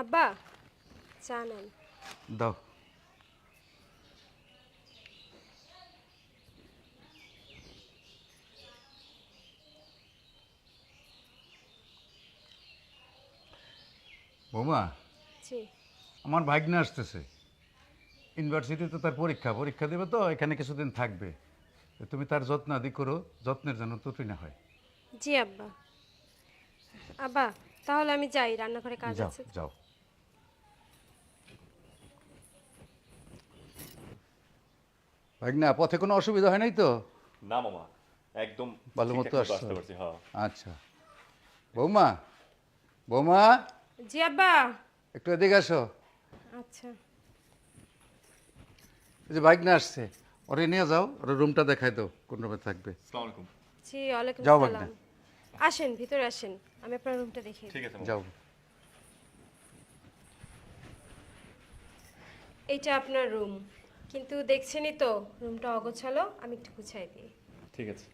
আব্বা চা নেন। দাও। বৌমা জি আমার ভাগ্নে আসতেছে। ইউনিভার্সিটিতে তার পরীক্ষা পরীক্ষা দেবে তো এখানে কিছুদিন থাকবে। তুমি তার যত্ন আদি করো যত্নের যেন ত্রুটি না হয়। জি আব্বা। আব্বা তাহলে আমি যাই রান্নাঘরে কাজ যাও আছে যাও। ভাগনা পথে কোনো অসুবিধা হয় নাই তো? না মামা একদম ভালো মতো আসতে পারছি হ্যাঁ। আচ্ছা। বৌমা বৌমা? জি আব্বা। একটু এদিকে আসো। আচ্ছা। এই যে বাইক না আসছে ওরে নিয়ে যাও ওর রুমটা দেখাই দাও কোন রুমে থাকবে। আসসালামু আলাইকুম। জি ওয়ালাইকুম যাও বাগদা। আসেন ভিতরে আসেন আমি আপনার রুমটা দেখি ঠিক আছে যাও। এইটা আপনার রুম। কিন্তু দেখছেনই তো রুমটা অগোছালো আমি একটু গুছাই দিই। ঠিক আছে।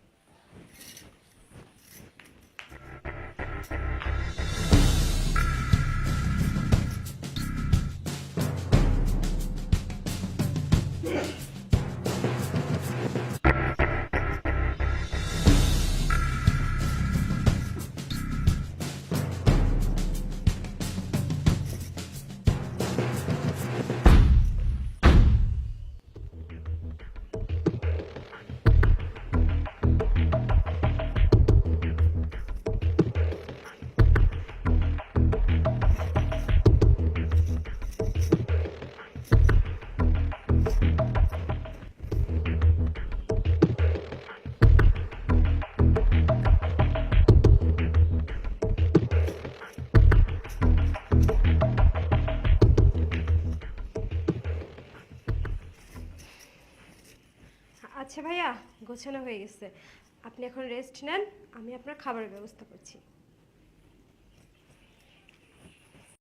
আচ্ছা ভাইয়া গোছানো হয়ে গেছে। আপনি এখন রেস্ট নেন আমি আপনার খাবারের ব্যবস্থা করছি।